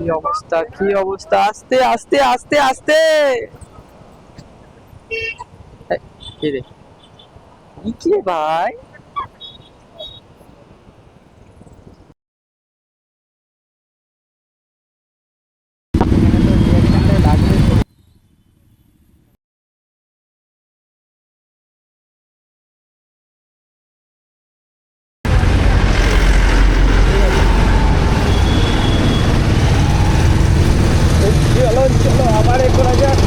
কি অবস্থা? কি অবস্থা? আস্তে আস্তে আস্তে আস্তে! কি রে ভাই চলো চলো আবার এ করা যাক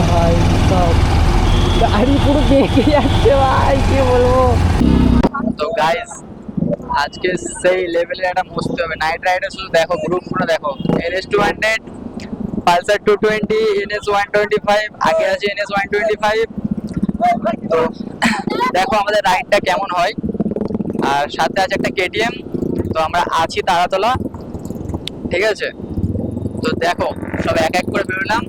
ভাই সব গাড়ি যাচ্ছে ভাই কি বলব তো গাইস আজকে সেই লেভেলের একটা মস্তি হবে। নাইট রাইডে শুধু দেখো গ্রুপ পুরো দেখো। NS two hundred Pulsar two twenty NS one twenty five আগে আছে এনএস ওয়ান টোয়েন্টি ফাইভ তো দেখো আমাদের রাইডটা কেমন হয়। আর সাথে আছে একটা কেটিএম তো আমরা আছি তারাতলা। ঠিক আছে? তো দেখো, সব এক এক করে বেরোলাম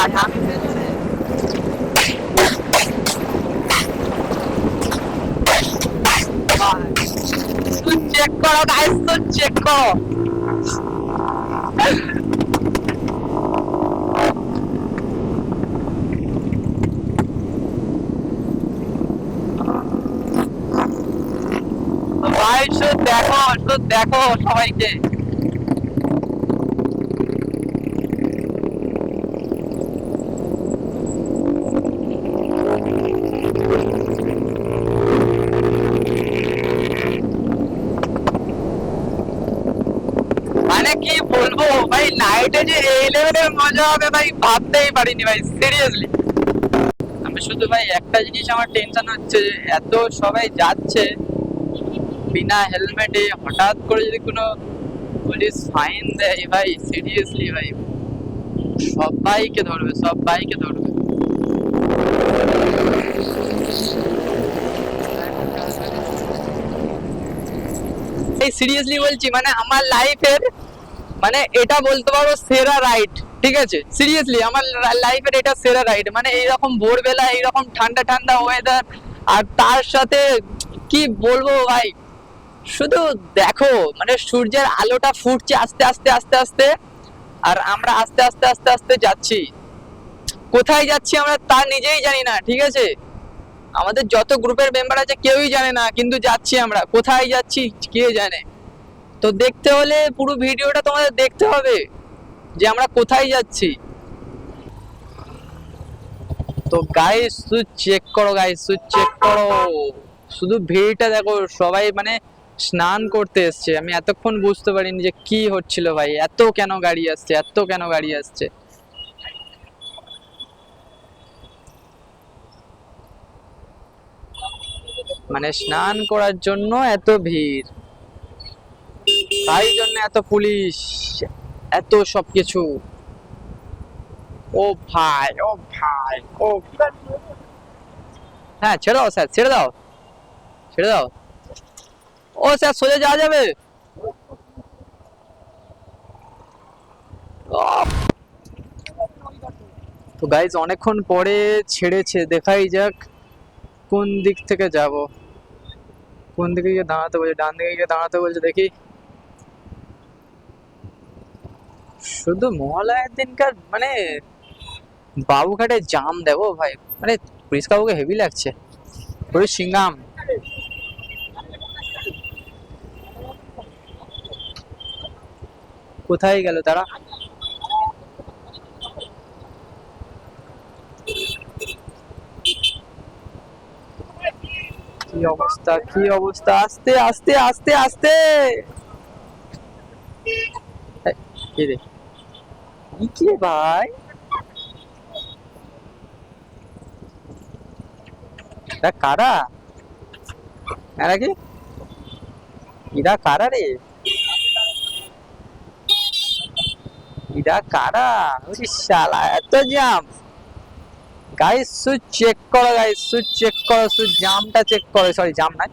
আর আমি চেক করো গাইস তো চেক করো। ভাই শুধু দেখো শুধু দেখো সবাইকে। নাইটে যে এই লেভেলের মজা হবে ভাই, ভাবতেই পারিনি ভাই সিরিয়াসলি আমি শুধু ভাই একটা জিনিস আমার টেনশন হচ্ছে এত সবাই যাচ্ছে, বিনা হেলমেটে হঠাৎ করে যদি কোনো পুলিশ ফাইন দেয় ভাই সিরিয়াসলি ভাই, সবাইকে ধরবে সবাইকে ধরবে। এই সিরিয়াসলি বলছি মানে আমার লাইফের মানে এটা বলতে পারো সেরা রাইড ঠিক আছে? সিরিয়াসলি আমার লাইফের এটা সেরা রাইড মানে এইরকম ভোরবেলা, এইরকম ঠান্ডা ঠান্ডা ওয়েদার আর তার সাথে কি বলব ভাই? শুধু দেখো মানে সূর্যের আলোটা ফুটছে আস্তে আস্তে আস্তে আস্তে, আর আমরা আস্তে আস্তে আস্তে আস্তে যাচ্ছি। কোথায় যাচ্ছি আমরা তা নিজেই জানি না, ঠিক আছে? আমাদের যত গ্রুপের মেম্বার আছে কেউই জানে না, কিন্তু যাচ্ছি আমরা। কোথায় যাচ্ছি, কে জানে? তো দেখতে হলে পুরো ভিডিওটা তোমাদের দেখতে হবে যে আমরা কোথায় যাচ্ছি। তো গাইস শুধু চেক করো গাইস শুধু চেক করো। শুধু ভিড়টা দেখো, সবাই মানে স্নান করতে এসছে। আমি এতক্ষণ বুঝতে পারিনি যে কি হচ্ছিল ভাই, এত কেন গাড়ি আসছে, এত কেন গাড়ি আসছে। মানে স্নান করার জন্য এত ভিড়। তাই জন্য এত পুলিশ, এত সবকিছু। ও ভাই ও ভাই, ও হ্যাঁ ছেড়ে দাও স্যার, ছেড়ে দাও। ছেড়ে দাও। ও স্যার, সোজা যাওয়া যাবে! তো গাইজ অনেকক্ষণ পরে ছেড়েছে, দেখাই যাক কোন দিক থেকে যাব। কোন দিকে গিয়ে দাঁড়াতে বলছে, ডান দিকে গিয়ে দাঁড়াতে বলছে, দেখি। শুধু মহালয়ের দিনকার মানে বাবুঘাটে জাম দেবো ভাই। মানে পুলিশ কাকুকে হেভি লাগছে। পুরো সিঙ্গাম কোথায় গেল তারা? কি অবস্থা কি অবস্থা? আস্তে আস্তে আস্তে আস্তে! কি রে ভাই কারা? এরা কি? এরা কারা রে? এরা কারা? ওরে শালা, এত জাম গাইস সুইচ চেক করো গাইস সুইচ চেক করো সুইচ জামটা চেক করো সরি জাম নাই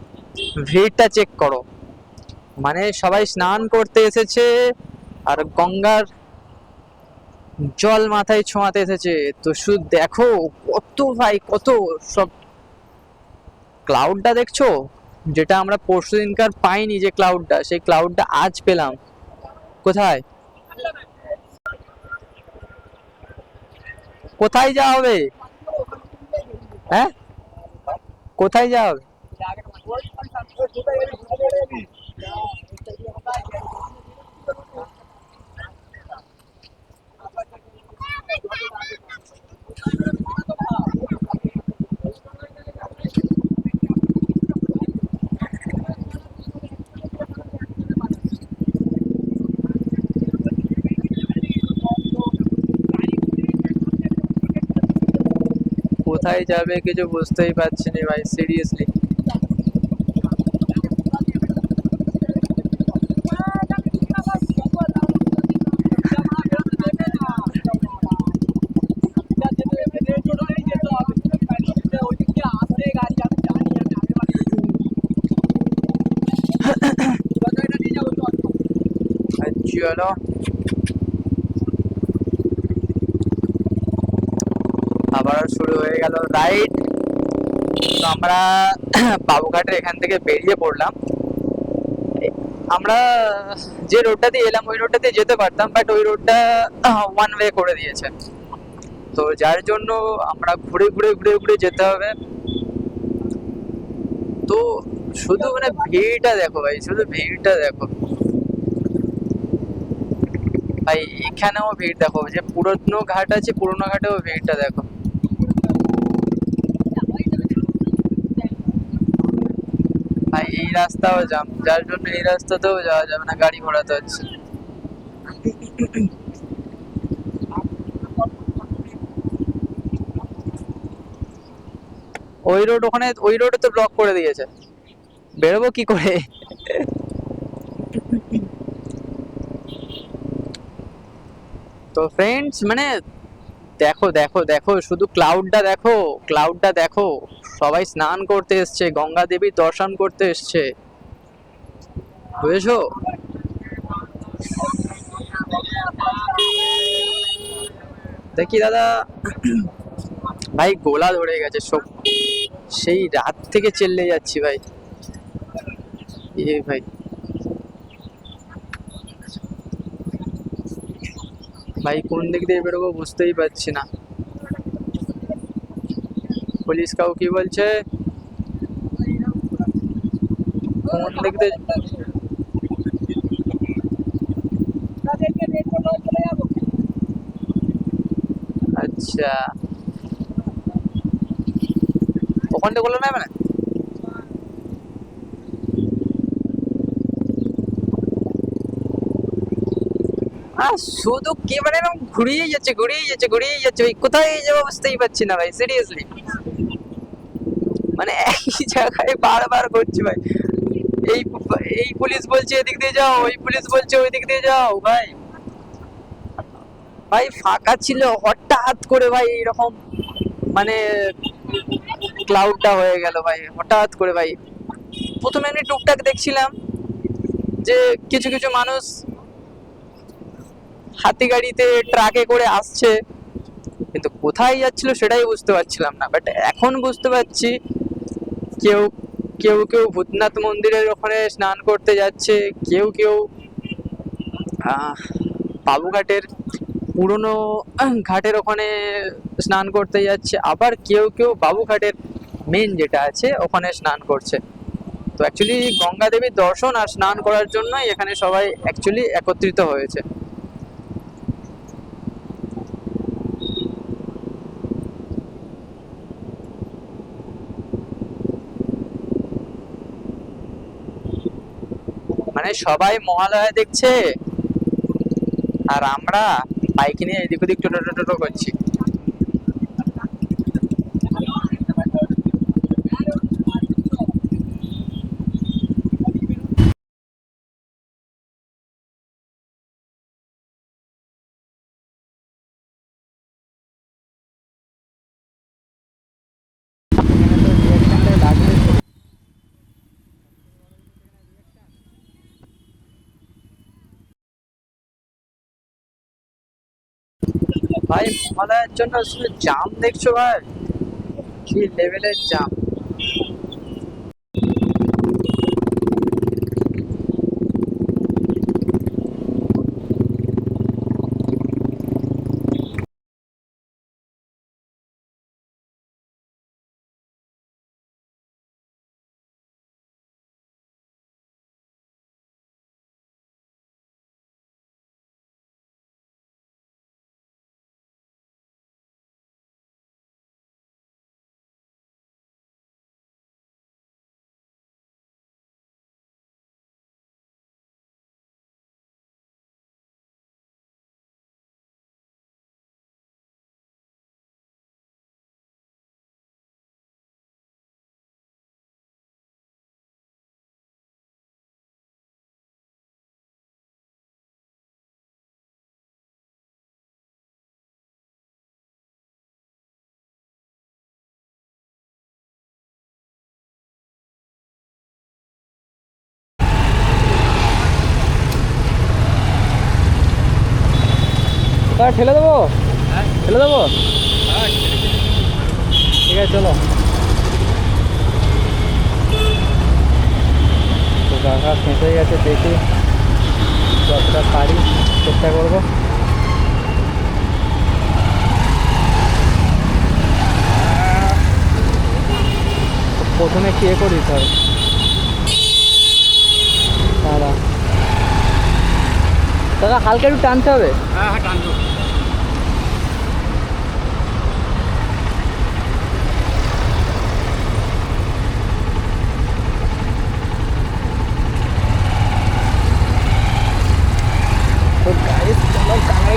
ভিড়টা চেক করো। মানে সবাই স্নান করতে এসেছে, আর গঙ্গার জল মাথায় ছোঁয়াতে এসেছে। তো শুধু দেখো, কত ভাই, কত সব ক্লাউডটা দেখছ? যেটা আমরা পরশু দিনকার পাইনি যে ক্লাউডটা সেই ক্লাউডটা আজ পেলাম। কোথায়? কোথায় যাওয়া হবে? হ্যাঁ? কোথায় যাওয়া হবে? কোথায় যাবে কিছু বুঝতেই পারছি না ভাই সিরিয়াসলি চলো আবার শুরু হয়ে গেল রাইড তো আমরা বাবুঘাটের এখান থেকে বেরিয়ে পড়লাম। আমরা যে রোডটা দিয়ে এলাম, ওই রোডটা দিয়ে যেতে পারতাম বাট ওই রোডটা ওয়ান ওয়ে করে দিয়েছে। তো যার জন্য আমরা ঘুরে ঘুরে ঘুরে ঘুরে যেতে হবে। তো শুধু মানে ভিড়টা দেখো ভাই, শুধু ভিড়টা দেখো। ভাই, এখানেও ভিড় দেখো যে পুরনো ঘাট আছে, পুরনো ঘাটেও ভিড়টা দেখো। ভাই, এই রাস্তাও জাম যার জন্য এই রাস্তাতেও যাওয়া যাবে না, গাড়ি ঘোড়াতে হচ্ছে। ওই রোড ওখানে, ওই রোডে তো ব্লক করে দিয়েছে। বেরোবো কি করে? তো ফ্রেন্ডস মানে দেখো দেখো দেখো, শুধু ক্লাউডটা দেখো ক্লাউডটা দেখো। সবাই স্নান করতে এসছে, গঙ্গা দেবীর দর্শন করতে এসছে। বুঝেছ? দেখি দাদা। ভাই, গোলা ধরে গেছে, সব। সেই রাত থেকে চেল্লে যাচ্ছি ভাই। এ ভাই। ভাই কোন দিক দিয়ে বেরোবো বুঝতেই পারছি না। পুলিশ কাউ কি বলছে? কোন দিক দিয়ে আচ্ছা। ওখানটা করল না মানে আর শুধু কি মানে এরকম ঘুরিয়ে যাচ্ছে ঘুরিয়ে যাচ্ছে ঘুরিয়ে যাচ্ছে ভাই কোথায় যাব বুঝতেই পারছি না ভাই সিরিয়াসলি মানে একই জায়গায় বারবার ঘুরছি ভাই এই এই পুলিশ বলছে এদিক দিয়ে যাও ওই পুলিশ বলছে ওই দিক দিয়ে যাও ভাই ভাই ফাঁকা ছিল হঠাৎ করে ভাই এরকম মানে ক্লাউডটা হয়ে গেল ভাই হঠাৎ করে ভাই প্রথমে আমি টুকটাক দেখছিলাম যে কিছু কিছু মানুষ হাতি গাড়িতে ট্রাকে করে আসছে। কিন্তু কোথায় যাচ্ছিল সেটাই বুঝতে পারছিলাম না। বাট এখন বুঝতে পারছি, কেউ কেউ কেউ ভূতনাথ মন্দিরের ওখানে স্নান করতে যাচ্ছে, কেউ কেউ বাবুঘাটের পুরনো ঘাটের ওখানে স্নান করতে যাচ্ছে, আবার কেউ কেউ বাবুঘাটের মেন যেটা আছে ওখানে স্নান করছে। তো অ্যাকচুয়ালি গঙ্গা দেবীর দর্শন আর স্নান করার জন্যই এখানে সবাই অ্যাকচুয়ালি একত্রিত হয়েছে। মানে সবাই মহালয়া দেখছে। আর আমরা বাইক নিয়ে এদিক ওদিক টোটো টোটো করছি। ভাই হিমালয়ের জন্য শুধু জাম দেখছ ভাই? কি লেভেলের জাম তাই ঠেলে দেবো? ঠেলে দেবো? ঠিক আছে চলো। তো কাকা ফেঁসে গেছে দেখি যতটা পারি চেষ্টা করব। প্রথমে এ করি স্যার দাদা দাদা হালকা একটু টানতে হবে? হ্যাঁ হ্যাঁ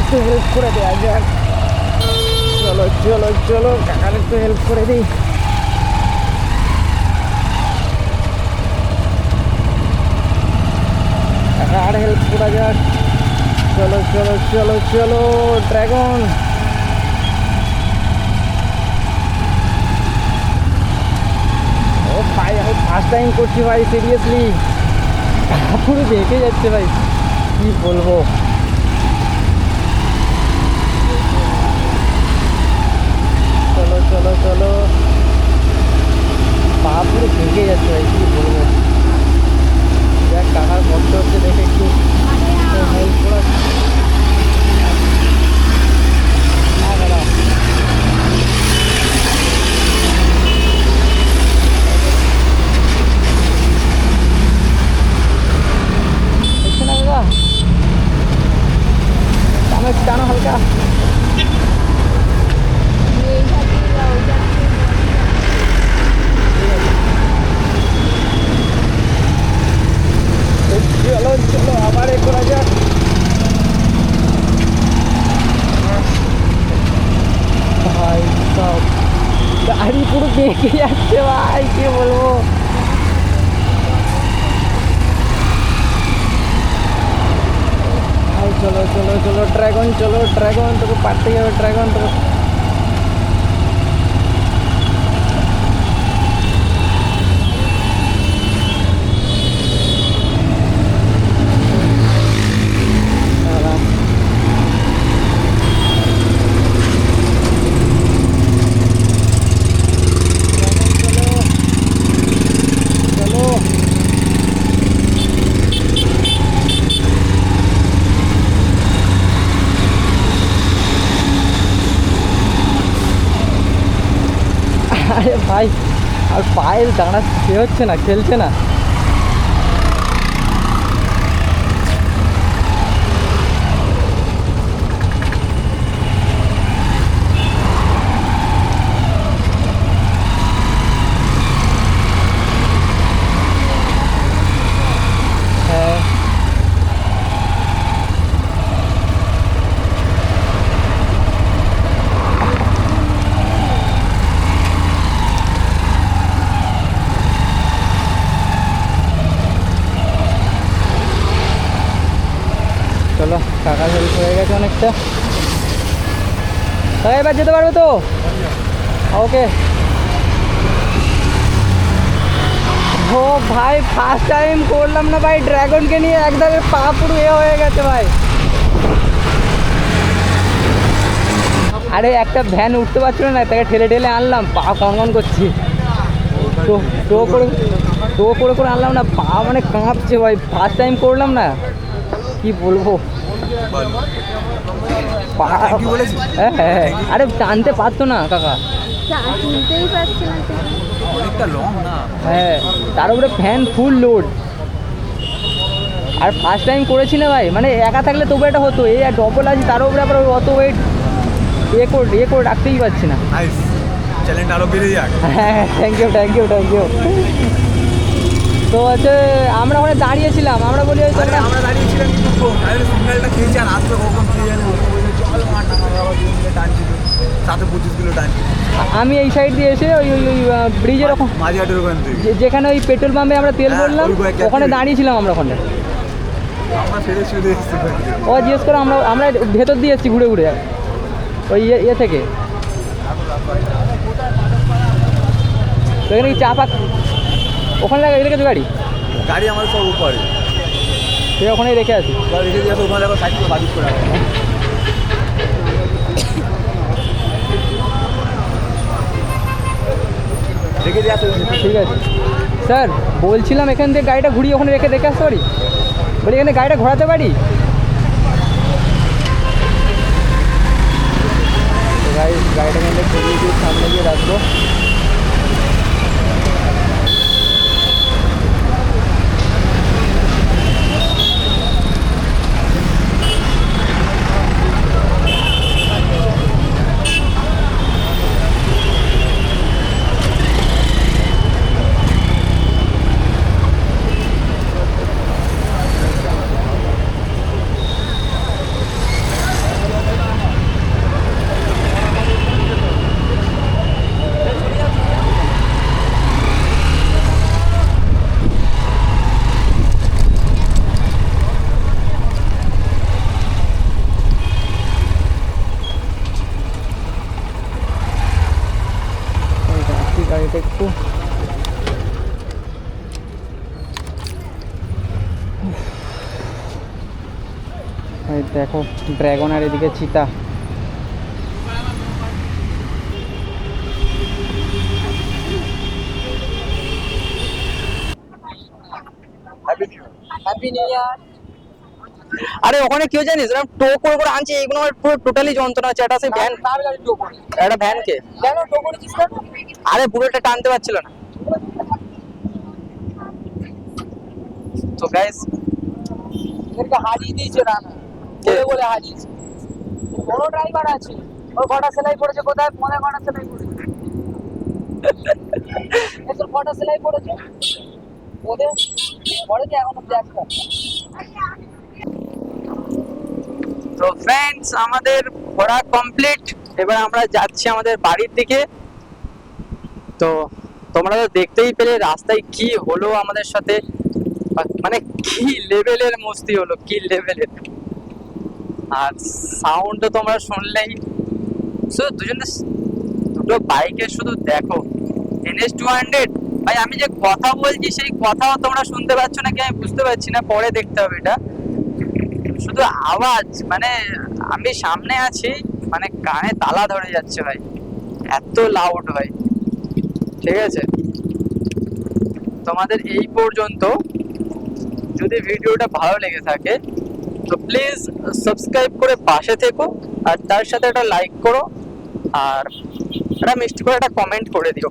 একটু হেল্প করে দেওয়া যাক চলো চলো চলো কাকার একটু হেল্প করে দিই। কাকার হেল্প করা যাক। চলো চলো চলো চলো ড্রাগন ও ভাই, আমি ফার্স্ট টাইম করছি ভাই সিরিয়াসলি পুরো দেখে যাচ্ছে ভাই, কি বলব চলো চলো চলো পা পুরো ভেঙে যাচ্ছে ভাই কি বলব দেখ কাকার কষ্ট হচ্ছে দেখে একটু হেল্প করা না দাদা হচ্ছে না দাদা টানো একটু টানো হালকা তো চলো চলো আবার এ করা যাক ভাই সব বেঁকে যাচ্ছে ভাই কি বলব চলো চলো চলো ড্রাগন চলো ড্রাগন তোকে পারতেই হবে ড্রাগন তোকে দাঁড়া। চলো চলো আরে ভাই আর পায়ের দাঁড়া সে হচ্ছে না খেলছে না হ্যাঁ চলো কাকার হেল্প হয়ে গেছে অনেকটা এবার যেতে পারবে তো? ওকে ও ভাই ফার্স্ট টাইম করলাম না ভাই ড্রাগনকে নিয়ে একদম পা পুরো এ হয়ে গেছে ভাই। আরে, একটা ভ্যান উঠতে পারছিল না, তাকে ঠেলে ঠেলে আনলাম, পা কনকন করছি। তো তো করে তো করে করে আনলাম না, পা মানে কাঁপছে ভাই ফার্স্ট টাইম করলাম না। কি বলব পা Thank you বলেছি? হ্যাঁ হ্যাঁ হ্যাঁ। আরে টানতে পারতো না কাকা। শুনতেই পাচ্ছি না তো। অনেকটা লং না। হ্যাঁ তার উপরে ফ্যান ফুল লোড আর ফার্স্ট টাইম করেছি না ভাই মানে একা থাকলে তবু এটা হতো। এই ডবল আছে তার উপরে আবার অত ওয়েট এ করে এ করে রাখতেই পারছি না। চ্যালেঞ্জ আরও বেড়ে যাক। হ্যাঁ thank you thank you thank you তো হচ্ছে আমরা ওখানে দাঁড়িয়েছিলাম। আমরা বলি আরে আমরা দাঁড়িয়েছিলাম সিগন্যালটা খেয়েছি আর আসবে কখন খেয়ে টানছিল সাথে পঁচিশ কিলো টানছিল আমি এই সাইড দিয়ে এসে ওই ওই ওই ব্রিজের ওখানে মাঝিহাটের ওখান থেকে। যেখানে ওই পেট্রোল পাম্পে আমরা তেল হ্যাঁ, ভরলাম ওখানে দাঁড়িয়েছিলাম আমরা ওখানে। আমরা ফেরে চলে এসেছি ও জিজ্ঞেস করে আমরা আমরা ভেতর দিয়ে এসেছি ঘুরে ঘুরে। ওই ইয়ে ইয়ে থেকে। তো এখানে কি চা পাক ওখানে লাগা রেখেছো গাড়ি? গাড়ি আমার সব উপরে। সে ওখানেই রেখে আছি রেখে দিয়ে ওখানে দেখো সাইড করে বাদিক করে রাখো। দিয়ে ঠিক আছে। স্যার বলছিলাম এখান থেকে গাড়িটা ঘুরিয়ে ওখানে রেখে দেখে আসতে পারি? বলি এখানে গাড়িটা ঘোরাতে পারি? গাড়িটা এখান থেকে ঘুরিয়ে দিয়ে সামনে গিয়ে রাখব এই গাড়িটা একটু। দেখো ড্রাগন আর এদিকে চিতা। আরে ওখানে কেউ জানিস এরকম টো করে করে আনছে এইগুলো আমার পুরো টোটালি যন্ত্রণা হচ্ছে একটা সেই ভ্যান একটা ভ্যান কে আরে পুরোটা টানতে পারছিল না। তো গাইস হারিয়ে দিয়েছে রানা। বলে হারিয়েছে। বড় ড্রাইভার আছে। ও কটা সেলাই পড়েছে কোথায়? মনে কটা সেলাই পড়েছে। এ তোর কটা সেলাই পড়েছে। তো ফ্রেন্ডস আমাদের ঘোরা কমপ্লিট এবার আমরা যাচ্ছি আমাদের বাড়ির দিকে। তো তোমরা তো দেখতেই পেলে রাস্তায় কি হলো আমাদের সাথে। মানে কি লেভেলের মস্তি হলো, কি লেভেলের আর সাউন্ড তো তোমরা শুনলেই। শুধু দুজনে দুটো বাইকের শুধু দেখো। এনএস টু হান্ড্রেড ভাই, আমি যে কথা বলছি, সেই কথাও তোমরা শুনতে পাচ্ছ নাকি? আমি বুঝতে পারছি না, পরে দেখতে হবে এটা। শুধু আওয়াজ মানে আমি সামনে আছি মানে কানে তালা ধরে যাচ্ছে ভাই। এত লাউড ভাই। ঠিক আছে? তোমাদের এই পর্যন্ত। যদি ভিডিওটা ভালো লেগে থাকে, তো প্লিজ সাবস্ক্রাইব করে পাশে থেকো, আর তার সাথে একটা লাইক করো, আর একটা মিষ্টি করে একটা কমেন্ট করে দিও।